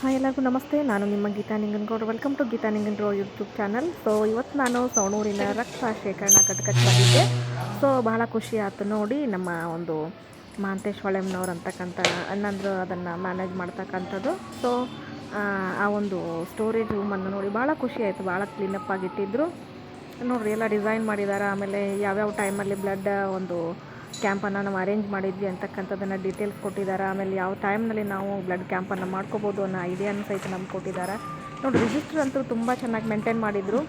Hi ಎಲ್ಲರಿಗೂ ನಮಸ್ತೆ. ನಾನು ನಿಮ್ಮ Geetha Ninganagouda welcome to Geetha Ninganagouda YouTube channel so ಇವತ್ತು ನಾನು ಸವಣೂರಿನ ರಕ್ತ ಶೇಖರಣಾ ಘಟಕಕ್ಕೆ ಬಂದಿದ್ದೆ. ಸೊ ಬಹಳ ಖುಷಿ ಆಯ್ತು. ನೋಡಿ, ನಮ್ಮ ಒಂದು ಮಾಂತೇಶ್ ಹೊಳೆಮ್ನವ್ರು ಅಂತಕ್ಕಂಥ ಅಣ್ಣಂದ್ರು ಅದನ್ನು ಮ್ಯಾನೇಜ್ ಮಾಡ್ತಕ್ಕಂಥದ್ದು. ಸೊ ಆ ಒಂದು ಸ್ಟೋರೇಜ್ ರೂಮನ್ನು ನೋಡಿ ಭಾಳ ಖುಷಿ ಆಯಿತು. ಭಾಳ ಕ್ಲೀನಪ್ ಆಗಿಟ್ಟಿದ್ರು. ನೋಡ್ರಿ, ಎಲ್ಲ ಡಿಸೈನ್ ಮಾಡಿದ್ದಾರೆ ಆಮೇಲೆ ಯಾವ್ಯಾವ ಟೈಮಲ್ಲಿ ಬ್ಲಡ್ ಒಂದು ಕ್ಯಾಂಪನ್ನು ನಾವು ಅರೇಂಜ್ ಮಾಡಿದ್ವಿ ಅಂತಕ್ಕಂಥದ್ದನ್ನು ಡೀಟೇಲ್ಸ್ ಕೊಟ್ಟಿದ್ದಾರೆ. ಆಮೇಲೆ ಯಾವ ಟೈಮ್ನಲ್ಲಿ ನಾವು ಬ್ಲಡ್ ಕ್ಯಾಂಪನ್ನು ಮಾಡ್ಕೋಬೋದು ಅನ್ನೋ ಐಡಿಯಾನು ಸಹಿತ ನಮ್ಗೆ ಕೊಟ್ಟಿದ್ದಾರೆ. ನೋಡಿ ರಿಜಿಸ್ಟರ್ ಅಂತೂ ತುಂಬ ಚೆನ್ನಾಗಿ ಮೇಂಟೈನ್ ಮಾಡಿದರು.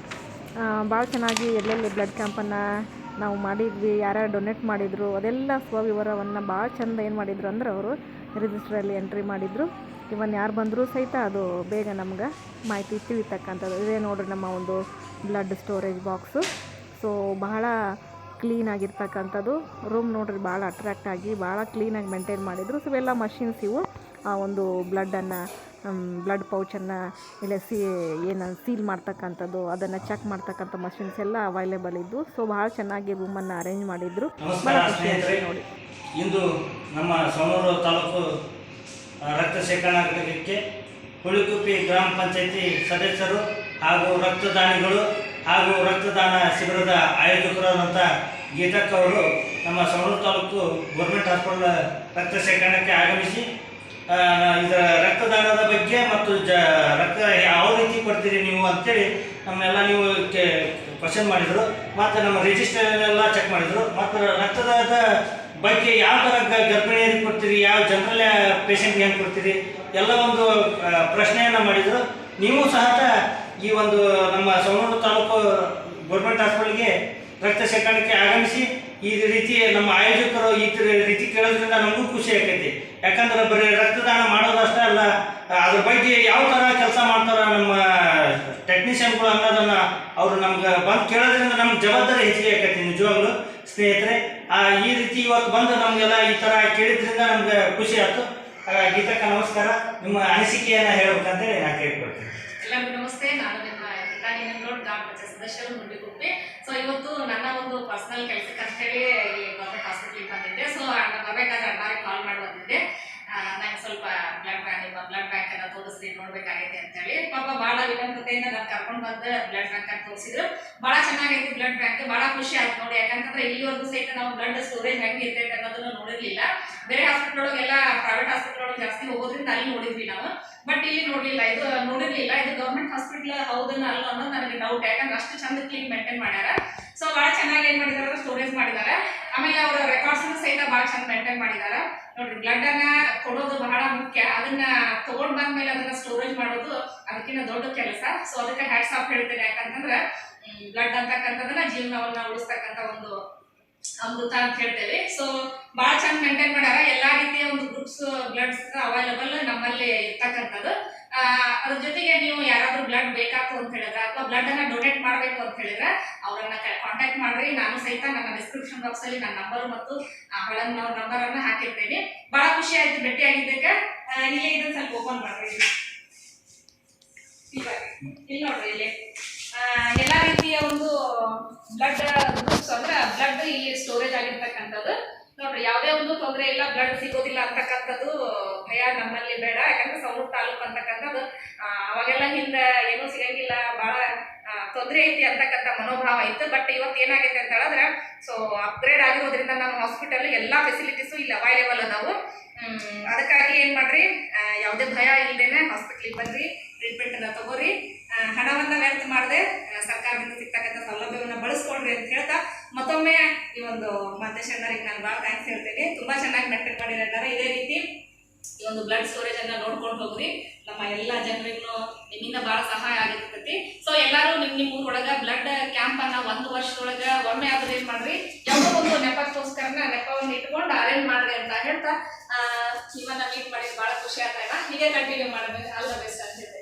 ಭಾಳ ಚೆನ್ನಾಗಿ ಎಲ್ಲೆಲ್ಲಿ ಬ್ಲಡ್ ಕ್ಯಾಂಪನ್ನು ನಾವು ಮಾಡಿದ್ವಿ, ಯಾರ್ಯಾರು ಡೊನೇಟ್ ಮಾಡಿದರು, ಅದೆಲ್ಲ ಸ್ವವಿವರವನ್ನು ಭಾಳ ಚಂದ ಏನು ಮಾಡಿದರು ಅಂದ್ರೆ ಅವರು ರಿಜಿಸ್ಟ್ರಲ್ಲಿ ಎಂಟ್ರಿ ಮಾಡಿದರು. ಇವನ್ ಯಾರು ಬಂದರೂ ಸಹಿತ ಅದು ಬೇಗ ನಮ್ಗೆ ಮಾಹಿತಿ ತಿಳಿತಕ್ಕಂಥದ್ದು. ಇದೇ ನೋಡ್ರಿ ನಮ್ಮ ಒಂದು ಬ್ಲಡ್ ಸ್ಟೋರೇಜ್ ಬಾಕ್ಸು ಸೊ ಬಹಳ ಕ್ಲೀನ್ ಆಗಿರ್ತಕ್ಕಂಥದ್ದು. ರೂಮ್ ನೋಡ್ರಿ ಭಾಳ ಅಟ್ರಾಕ್ಟ್ ಆಗಿ ಭಾಳ ಕ್ಲೀನಾಗಿ ಮೇಂಟೈನ್ ಮಾಡಿದರು. ಸೊ ಇವೆಲ್ಲ ಮಷಿನ್ಸ್ ಇವು. ಆ ಒಂದು ಬ್ಲಡ್ಡನ್ನು ಬ್ಲಡ್ ಪೌಚನ್ನು ಇಲ್ಲ ಸಿ ಏನು ಸೀಲ್ ಮಾಡ್ತಕ್ಕಂಥದ್ದು ಅದನ್ನು ಚೆಕ್ ಮಾಡ್ತಕ್ಕಂಥ ಮಷಿನ್ಸ್ ಎಲ್ಲ ಅವೈಲೇಬಲ್ ಇದ್ದು ಸೊ ಭಾಳ ಚೆನ್ನಾಗಿ ರೂಮನ್ನು ಅರೇಂಜ್ ಮಾಡಿದ್ರು. ನೋಡಿ. ಇಂದು ನಮ್ಮ ಸೋಮೂರು ತಾಲೂಕು ರಕ್ತ ಶೇಖರಣಾ ಘಟಕಕ್ಕೆ ಹುಳಿಕುಪ್ಪಿ ಗ್ರಾಮ ಪಂಚಾಯತಿ ಸದಸ್ಯರು ಹಾಗೂ ರಕ್ತದಾನಿಗಳು ಹಾಗೂ ರಕ್ತದಾನ ಶಿಬಿರದ ಆಯೋಜಕರಾದಂಥ ಗೀತಕ್ಕ ಅವರು ನಮ್ಮ ಸೌರ ತಾಲೂಕು ಗೌರ್ಮೆಂಟ್ ಹಾಸ್ಪಿಟಲ್ ರಕ್ತ ಶೇಖರಣಕ್ಕೆ ಆಗಮಿಸಿ ಇದರ ರಕ್ತದಾನದ ಬಗ್ಗೆ ಮತ್ತು ಜ, ರಕ್ತ ಯಾವ ರೀತಿ ಕೊಡ್ತೀರಿ ನೀವು ಅಂತೇಳಿ ನಮ್ಮೆಲ್ಲ ನೀವು ಕ್ವಶನ್ ಮಾಡಿದರು. ಮತ್ತು ನಮ್ಮ ರಿಜಿಸ್ಟರ್ ಎಲ್ಲ ಚೆಕ್ ಮಾಡಿದರು. ಮತ್ತು ರಕ್ತದಾನದ ಬಗ್ಗೆ ಯಾವ ಥರ ಗರ್ಭಿಣಿಯರಿಗೆ ಕೊಡ್ತೀರಿ, ಯಾವ ಜನರಲ್ ಪೇಷಂಟ್ಗೆ ಹೆಂಗೆ ಕೊಡ್ತೀರಿ, ಎಲ್ಲ ಒಂದು ಪ್ರಶ್ನೆಯನ್ನು ಮಾಡಿದರು. ನೀವು ಸಹ ಈ ಒಂದು ನಮ್ಮ ಸವಣೂರು ತಾಲೂಕು ಗೌರ್ಮೆಂಟ್ ಹಾಸ್ಪಿಟಲ್ಗೆ ರಕ್ತ ಶೇಖರಣೆಗೆ ಆಗಮಿಸಿ ಈ ರೀತಿ ನಮ್ಮ ಆಯೋಜಕರು ಈ ರೀತಿ ಕೇಳೋದ್ರಿಂದ ನಮಗೂ ಖುಷಿ ಆಕೈತಿ. ಯಾಕಂದ್ರೆ ಬರೀ ರಕ್ತದಾನ ಮಾಡೋದು ಅಷ್ಟೇ ಅಲ್ಲ ಅದ್ರ ಬಗ್ಗೆ ಯಾವ ಥರ ಕೆಲಸ ಮಾಡ್ತಾರ ನಮ್ಮ ಟೆಕ್ನಿಷಿಯನ್ಗಳು ಅನ್ನೋದನ್ನ ಅವರು ನಮ್ಗೆ ಬಂದು ಕೇಳೋದ್ರಿಂದ ನಮ್ಗೆ ಜವಾಬ್ದಾರಿ ಹೆಚ್ಚಿಗೆ ಆಕೈತಿ ನಿಜವಾಗ್ಲು ಸ್ನೇಹಿತರೆ. ಆ, ಈ ರೀತಿ ಇವತ್ತು ಬಂದು ನಮಗೆಲ್ಲ ಈ ಥರ ಕೇಳಿದ್ರಿಂದ ನಮ್ಗೆ ಖುಷಿ ಆಯ್ತು. ಗೀತಕ್ಕ ನಮಸ್ಕಾರ. ನಿಮ್ಮ ಅನಿಸಿಕೆಯನ್ನು ಹೇಳ್ಬೇಕಂತೇಳಿ ನಾನು ಕೇಳ್ಕೊಳ್ತೀನಿ. ಎಲ್ಲರಿಗೂ ನಮಸ್ತೆ. ನಾನು ನಿಮ್ಮ ರೋಡ್ ಗ್ರಾಮ ಪಂಚಾಯತ್ ಸದಸ್ಯರು ಮುಂಡಿಗುಪ್ಪೆ ಸೊ ಇವತ್ತು ನನ್ನ ಒಂದು ಪರ್ಸನಲ್ ಕೆಲಸಕ್ಕೆ ಅಂತ ಇಲ್ಲಿ ಗೌರ್ಮೆಂಟ್ ಹಾಸ್ಪಿಟ್ಲಿಗೆ ಬಂದಿದ್ದೆ. ಸೊ ಬರಬೇಕಾದ್ರೆ ಅಣ್ಣಾರಿಗೆ ಕಾಲ್ ಮಾಡಿ ಬಂದಿದ್ದೆ. ನಂಗೆ ಸ್ವಲ್ಪ ಬ್ಲಡ್ ಬ್ಯಾಂಕ್ ನಿಮ್ಮ ಬ್ಲಡ್ ಬ್ಯಾಂಕ್ ಅನ್ನ ತೋರಿಸ್ರಿ ನೋಡ್ಬೇಕಾಗೈತೆ ಅಂತೇಳಿ. ಪಾಪ ಭಾಳ ವಿನಮ್ರತೆಯಿಂದ ನಾನು ಕರ್ಕೊಂಡು ಬಂದು ಬ್ಲಡ್ ಬ್ಯಾಂಕ್ ಅಂತ ತೋರಿಸಿದ್ರು. ಭಾಳ ಚೆನ್ನಾಗೈತಿ ಬ್ಲಡ್ ಬ್ಯಾಂಕ್ ಭಾಳ ಖುಷಿ ಆಯ್ತು ನೋಡಿ. ಯಾಕಂತಂದ್ರೆ ಇಲ್ಲಿವರೆಗೂ ಸಹಿತ ನಾವು ಬ್ಲಡ್ ಸ್ಟೋರೇಜ್ ಹೆಂಗೆ ಇರ್ತೈತೆ ಅನ್ನೋದನ್ನು ನೋಡಿರ್ಲಿಲ್ಲ. ಬೇರೆ ಹಾಸ್ಪಿಟಲ್ ಒಳಗೆಲ್ಲ ಪ್ರೈವೇಟ್ ಹಾಸ್ಪಿಟಲ್ ಜಾಸ್ತಿ ಹೋಗೋದ್ರಿಂದ ಅಲ್ಲಿ ನೋಡಿದ್ವಿ ನಾವು. ಬಟ್ ಇಲ್ಲಿ ನೋಡ್ಲಿಲ್ಲ, ಇದು ನೋಡಿರ್ಲಿಲ್ಲ. ಇದು ಗೌರ್ಮೆಂಟ್ ಹಾಸ್ಪಿಟಲ್ ಹೌದನ್ನ ಅಲ್ಲ ಅನ್ನೋದು ನನಗೆ ಡೌಟ್ ಯಾಕಂದ್ರೆ ಅಷ್ಟು ಚಂದ ಕ್ಲೀನ್ ಮೇಂಟೈನ್ ಮಾಡ್ಯಾರ. ಸೊ ಭಾಳ ಚೆನ್ನಾಗಿ ಏನ್ ಮಾಡಿದಾರೆ ಸ್ಟೋರೇಜ್ ಮಾಡಿದ್ದಾರೆ ಆಮೇಲೆ ಅವರ ರೆಕಾರ್ಡ್ಸ್ ಸಹಿತ ಭಾಳ ಚಂದ ಮೇಂಟೈನ್ ಮಾಡಿದ್ದಾರೆ ನೋಡ್ರಿ ಬ್ಲಡ್ ಅನ್ನ ಕೊಡೋದು ಬಹಳ ಮುಖ್ಯ. ಅದನ್ನ ತಗೊಂಡ್ ಬಂದ್ಮೇಲೆ ಅದನ್ನ ಸ್ಟೋರೇಜ್ ಮಾಡೋದು ಅದಕ್ಕಿಂತ ದೊಡ್ಡ ಕೆಲಸ. ಸೊ ಅದಕ್ಕೆ ಹ್ಯಾಟ್ಸ್ ಆಫ್ ಹೇಳ್ತೇನೆ. ಯಾಕಂತಂದ್ರೆ ಬ್ಲಡ್ ಅಂತಕ್ಕಂಥದ್ದನ್ನ ಜೀವನವನ್ನ ಉಳಿಸ್ತಕ್ಕಂಥ ಒಂದು ಅಮೃತ ಅಂತ ಹೇಳ್ತೇವೆ ಸೊ ಬಹಳ ಚಂದ ಮೇಂಟೈನ್ ಮಾಡ್ಯಾರ ಎಲ್ಲಾ ರೀತಿಯ ಒಂದು ಗ್ರೂಪ್ಸ್ ಬ್ಲಡ್ಸ್ ಅವೈಲಬಲ್ ನಮ್ಮಲ್ಲಿ ಇರ್ತಕ್ಕಂಥದ್ದು. ಅದ್ರ ಜೊತೆಗೆ ನೀವು ಯಾರಾದ್ರೂ ಬ್ಲಡ್ ಬೇಕಾಗ್ತು ಅಂತ ಹೇಳಿದ್ರೆ, ಅಥವಾ ಬ್ಲಡ್ ಅನ್ನ ಡೊನೇಟ್ ಮಾಡಬೇಕು ಅಂತ ಹೇಳಿದ್ರೆ, ಅವರನ್ನ ಕಾಂಟ್ಯಾಕ್ಟ್ ಮಾಡ್ರಿ. ನಾನು ಸಹಿತ ನನ್ನ ಡಿಸ್ಕ್ರಿಪ್ಷನ್ ಬಾಕ್ಸ್ ಅಲ್ಲಿ ನನ್ನ ನಂಬರ್ ಮತ್ತು ಅವಳನ್ನ ನಂಬರ್ ಅನ್ನ ಹಾಕಿರ್ತೇನೆ. ಬಹಳ ಖುಷಿ ಆಯ್ತು ಭೇಟಿ ಆಗಿದ್ದಕ್ಕೆ ಇಲ್ಲೇ ಇದನ್ನ ಸ್ವಲ್ಪ ಓಪನ್ ಮಾಡ್ರಿ. ಇಲ್ಲಿ ನೋಡ್ರಿ ಇಲ್ಲಿ. ಎಲ್ಲಾ ರೀತಿಯ ಒಂದು ಬ್ಲಡ್ ಗ್ರೂಪ್ಸ್ ಅಂದ್ರೆ ಬ್ಲಡ್ ಇಲ್ಲಿ ಸ್ಟೋರೇಜ್ ಆಗಿರ್ತಕ್ಕಂಥದ್ದು. ನೋಡ್ರಿ, ಯಾವುದೇ ಒಂದು ತೊಂದರೆ ಇಲ್ಲ ಬ್ಲಡ್ ಸಿಗೋದಿಲ್ಲ ಅಂತಕ್ಕಂಥದ್ದು ಭಯ ನಮ್ಮಲ್ಲಿ ಬೇಡ. ಯಾಕಂದ್ರೆ ಸೌಲಭ್ಯ ತಾಲೂಕು ಅಂತಕ್ಕಂಥದ್ದು ಅವಾಗೆಲ್ಲ ಹಿಂದೆ ಏನೂ ಸಿಗಂಗಿಲ್ಲ ಬಹಳ ತೊಂದರೆ ಐತಿ ಅಂತಕ್ಕಂಥ ಮನೋಭಾವ ಇತ್ತು. ಬಟ್ ಇವತ್ತು ಏನಾಗೈತೆ ಅಂತ ಹೇಳಿದ್ರೆ ಸೊ ಅಪ್ಗ್ರೇಡ್ ಆಗಿರೋದ್ರಿಂದ ನಮ್ಮ ಹಾಸ್ಪಿಟಲ್ ಎಲ್ಲಾ ಫೆಸಿಲಿಟೀಸು ಇಲ್ಲಿ ಅವೈಲೇಬಲ್ ಅದಾವು. ಅದಕ್ಕಾಗಿ ಏನು ಮಾಡ್ರಿ ಯಾವುದೇ ಭಯ ಇಲ್ಲದೇನೆ ಹಾಸ್ಪಿಟ್ಲಿಗೆ ಬನ್ರಿ ಟ್ರೀಟ್ಮೆಂಟ್ ಅನ್ನ ತಗೋರಿ. ಹಣವನ್ನ ವ್ಯರ್ಥ ಮಾಡದೆ ಸರ್ಕಾರದಿಂದ ಸಿಗ್ತಕ್ಕಂಥ ಸೌಲಭ್ಯವನ್ನ ಬಳಸ್ಕೊಂಡ್ರಿ ಅಂತ ಹೇಳ್ತಾ ಮತ್ತೊಮ್ಮೆ ಈ ಒಂದು ಮತ್ತೆ ಅಣ್ಣರಿಗೆ ನಾನು ಭಾಳ ಥ್ಯಾಂಕ್ಸ್ ಹೇಳ್ತೇನೆ. ತುಂಬಾ ಚೆನ್ನಾಗಿ ಮೇಂಟೈನ್ ಮಾಡಿದ್ದಾರೆ ಇದೇ ರೀತಿ ಈ ಒಂದು ಬ್ಲಡ್ ಸ್ಟೋರೇಜ್ ಅನ್ನ ನೋಡ್ಕೊಂಡು ಹೋಗ್ರಿ. ನಮ್ಮ ಎಲ್ಲಾ ಜನರಿಗೂ ನಿಮ್ಮಿಂದ ಬಹಳ ಸಹಾಯ ಆಗಿರ್ತೈತಿ. ಸೊ ಎಲ್ಲಾರು ನಿಮ್ ನಿಮ್ ಊರೊಳಗ ಬ್ಲಡ್ ಕ್ಯಾಂಪ್ ಅನ್ನ ಒಂದು ವರ್ಷದೊಳಗ ಒಮ್ಮೆ ಆದ್ರೂ ಏನ್ ಮಾಡ್ರಿ? ಯಾವ ಒಂದು ನೆಪಕ್ಕೋಸ್ಕರನ ನೆಪವನ್ನು ಇಟ್ಕೊಂಡು ಅರೇಂಜ್ ಮಾಡ್ರಿ ಅಂತ ಹೇಳ್ತಾ ಆ, ನಿಮ್ಮನ್ನ ಮೀಟ್ ಮಾಡಿ ಬಹಳ ಖುಷಿ ಆಗ್ತಾ ಇಲ್ಲ ಹೀಗೆ ಕಂಟಿನ್ಯೂ ಮಾಡಬೇಕು ಆಲ್ ದ ಬೆಸ್ಟ್ ಅಂತ